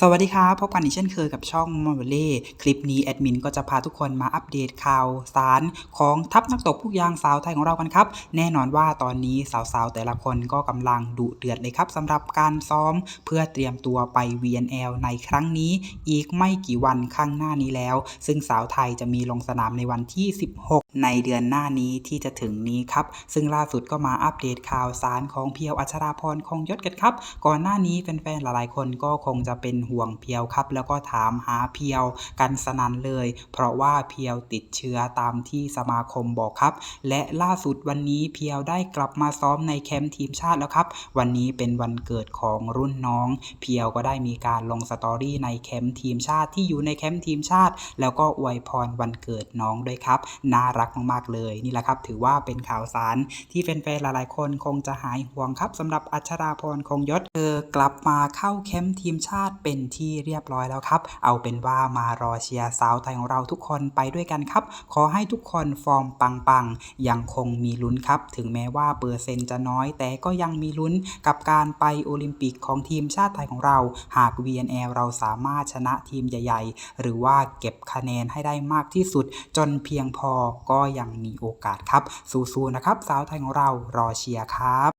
สวัสดีครับพบกันอีกเช่นเคยกับช่องมอลเล่คลิปนี้แอดมินก็จะพาทุกคนมาอัปเดตข่าวสารของทัพนักตบผู้ยางสาวไทยของเรากันครับ แน่นอนว่าตอนนี้สาวๆ แต่ละคนก็กำลังดุเดือดเลยครับสำหรับการซ้อมเพื่อเตรียมตัวไป VNL ในครั้งนี้ อีกไม่กี่วันข้างหน้านี้แล้ว ซึ่งสาวไทยจะมีลงสนามในวันที่ 16 ในเดือนหน้านี้ที่จะถึงนี้ครับซึ่งล่าสุดก็มาอัปเดตข่าวสารของเพียวอัชราพรคงยศกันครับก่อนหน้านี้แฟนๆหลายๆคนก็คงจะเป็นห่วงเพียวครับ แล้วก็ถามหาเพียวกันสนันเลย เพราะว่าเพียวติดเชื้อตามที่สมาคมบอกครับ และล่าสุดวันนี้เพียวได้กลับมาซ้อมในแคมป์ทีมชาติแล้วครับ วันนี้เป็นวันเกิดของรุ่นน้อง เพียวก็ได้มีการลงสตอรี่ในแคมป์ทีมชาติที่อยู่ในแคมป์ทีมชาติ แล้วก็อวยพรวันเกิดน้องด้วยครับ น่ารักมากๆเลยนี่แหละครับ ถือว่าเป็นข่าวสารที่แฟนๆหลายๆ คนคงจะหายห่วงครับสำหรับอัชราพรคงยศเธอกลับมาเข้าแคมป์ทีมชาติเป็นเป็นที่เรียบร้อยแล้วครับ เอาเป็นว่ามารอเชียร์สาวไทยของเราทุกคนไปด้วยกันครับ ขอให้ทุกคนฟอร์มปังๆ ยังคงมีลุ้นครับ ถึงแม้ว่าเปอร์เซ็นต์จะน้อย แต่ก็ยังมีลุ้นกับการไปโอลิมปิกของทีมชาติไทยของเรา หาก VNL เราสามารถชนะทีมใหญ่ ๆ หรือว่าเก็บคะแนนให้ได้มากที่สุด จนเพียงพอก็ยังมีโอกาสครับ สู้ๆนะครับ สาวไทยของเรารอเชียร์ครับ